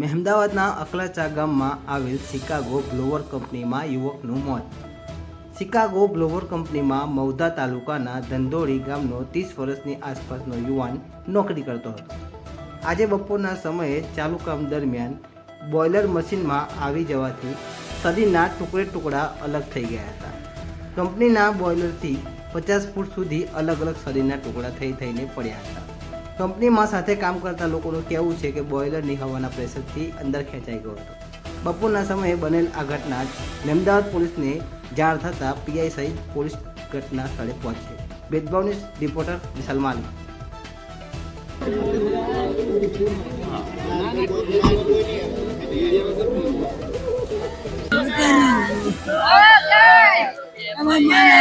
મહેમદાવાદના અકલાચા ગામમાં આવેલ Chicago blower કંપનીમાં યુવકનું મોત. શિકાગો બ્લોવર કંપનીમાં મૌધા તાલુકાના ધંધોળી ગામનો ત્રીસ વર્ષની આસપાસનો યુવાન નોકરી કરતો હતો. આજે બપોરના સમયે ચાલુ કામ દરમિયાન બોઇલર મશીનમાં આવી જવાથી શરીરના ટુકડે ટુકડા અલગ થઈ ગયા હતા. કંપનીના બોઇલરથી પચાસ ફૂટ સુધી અલગ અલગ શરીરના ટુકડા થઈ થઈને પડ્યા હતા. કંપનીમાં સાથે કામ કરતા લોકોનું કહેવું છે કે બોઇલરની હવાના પ્રેશરથી અંદર ખેંચાઈ ગયો હતો. બપોરના સમયે બનેલ આ ઘટના મહેમદાવાદ પોલીસને જાણ થતાં પીઆઈ સહિત પોલીસ ઘટના સ્થળે પહોંચી ભેદભાવની reporter Vishal Mali Oh, my ફોટા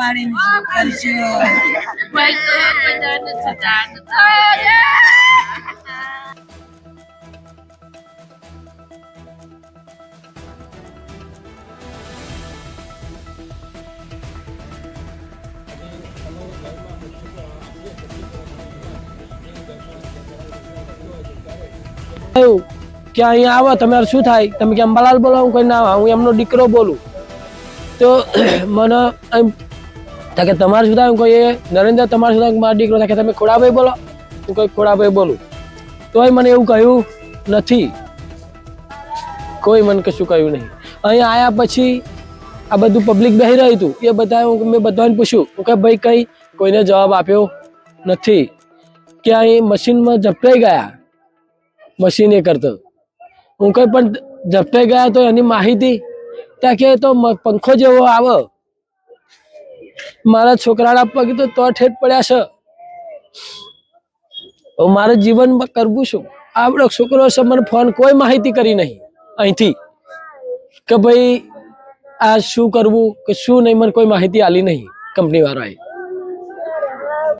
પાડીને શું કરશો કે અહીંયા આવો? તમારે શું થાય? તમે કે અંબાલાલ બોલો હું કોઈ ના હું એમનો દીકરો બોલું. તો મને થાય કે તમારે શું થાય? કોઈ નરેન્દ્ર, તમારે શું થાય? મારો દીકરો થાય તમે ખોડાભાઈ બોલો? હું કોઈ ખોડાભાઈ બોલું. તોય મને એવું કહ્યું નથી. કોઈ મને કશું કહ્યું નહીં. અહીંયા આવ્યા પછી આ બધું પબ્લિક બેહી રહ્યું હતું. એ બધા મેં બધાને પૂછ્યું. હું કે ભાઈ, કંઈ કોઈને જવાબ આપ્યો નથી. કે અહીં મશીનમાં ઝપટાઈ ગયા. મશીન એ કરતો. હું કંઈ પણ ઝપટાઈ ગયા તો એની માહિતી? ત્યાં કે તો પંખો જેવો આવે. મારા છોકરાના પગ તો ઠેઠ પડ્યા છે. મારે જીવનમાં કરવું શું? આપણો છોકરો છે, મને ફોન કોઈ માહિતી કરી નહીં. અહીંથી કે ભાઈ આ શું કરવું કે શું નહીં, મને કોઈ માહિતી આલી નહીં કંપની વાળાએ.